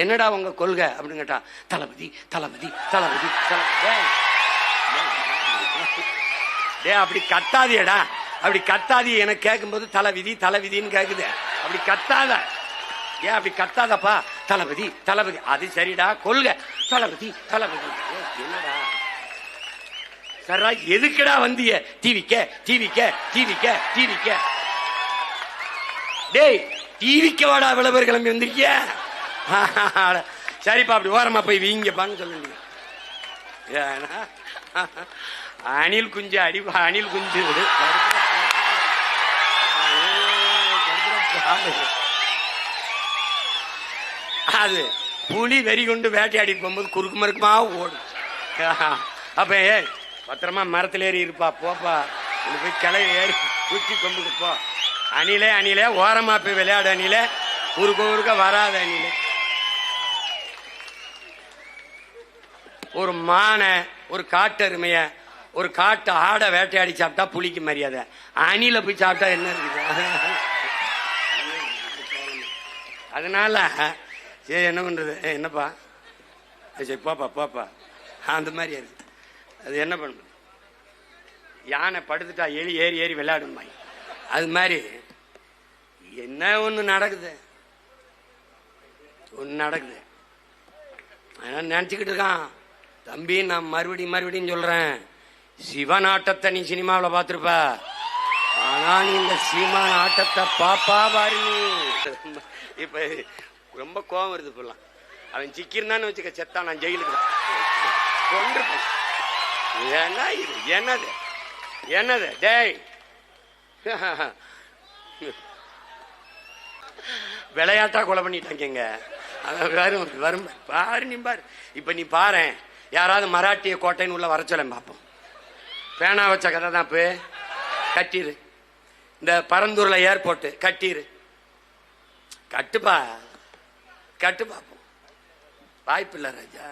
என்னடா உங்க கொள்கை அப்படின்னு கேட்டா தளபதி தளபதி தளபதி தளபதி. அப்படி கத்தாதியடா அப்படி கத்தாதி எனக்கு கேட்கும்போது தலைவிதி தலைவிதின்னு கேக்குது. அப்படி கத்தாத. ஏன் அப்படி கத்தாதப்பா? தளபதி தளபதி. அது சரிடா கொள்கை. தளபதி தளபதி. என்னடா? சரா எதுக்குடா வந்திய? டிவிக்க டிவிக்க டிவிக்க டிவிக்க. டேய் டிவிக்க வாடா விளம்பரம் கிளம்பி வந்திருக்கிய. சரிப்பா அப்படி ஓரமா போய் வீங்கப்பான்னு சொல்லுங்க. ஏன்னா, அணில் குஞ்சு அடி அணில் குஞ்சு. அது புலி வெறி கொண்டு வேட்டையாடி போகும்போது குறுக்கு மறுக்குமா ஓடும். அப்ப ஏ பத்திரமா மரத்துல ஏறி இருப்பா போப்பா. உள்ள போய் கிளை ஏறி குச்சி கொண்டுட்டு போ. அணிலே அணிலே ஓரமா போய் விளையாடு அணிலே. குறுக்க குறுக்க வராது அணிலே. ஒரு மானை ஒரு காட்டெருமைய ஒரு காட்டு ஆடை வேட்டையாடி சாப்பிட்டா புளிக்கு மரியாதை. அணில போய் சாப்பிட்டா என்ன இருக்குது? அதனால சரி என்ன பண்றது? என்னப்பா? சரி போப்பா போப்பா. அந்த மாதிரி இருக்கு. அது என்ன பண்ண யானை படுத்துட்டா எலி ஏறி ஏறி விளையாடும் அது மாதிரி என்ன ஒண்ணு நடக்குது? ஒண்ணு நடக்குது. அதனால நினச்சிக்கிட்டு இருக்கான்? தம்பி நான் மறுபடியும் மறுபடியும் சொல்றேன். சிவன் ஆட்டத்தை நீ சினிமாவில் பார்த்துருப்பா. ஆனா நீ இந்த சீமான் ஆட்டத்தை பாப்பா பாரு இப்ப ரொம்ப கோபம் வருது இப்பெல்லாம். அவன் சிக்கிருந்தான்னு வச்சுக்க செத்தான் நான் ஜெயிலுக்கு கொண்டிருப்பேன் என்ன இது என்னது? என்னது? டேய். விளையாட்டா கொலை பண்ணிட்டாங்க அதான் வரும் வரும் பாரு நீ பாரு. இப்ப நீ பாரு யாராவது மராட்டிய கோட்டைன்னு உள்ள வர பார்ப்போம் பேனா வச்ச கதை தான் இப்போ. கட்டிரு. இந்த பரந்தூர்ல ஏர்போர்ட் கட்டிரு. கட்டுப்பா. கட்டு பார்ப்போம் வாய்ப்பு இல்லை ராஜா.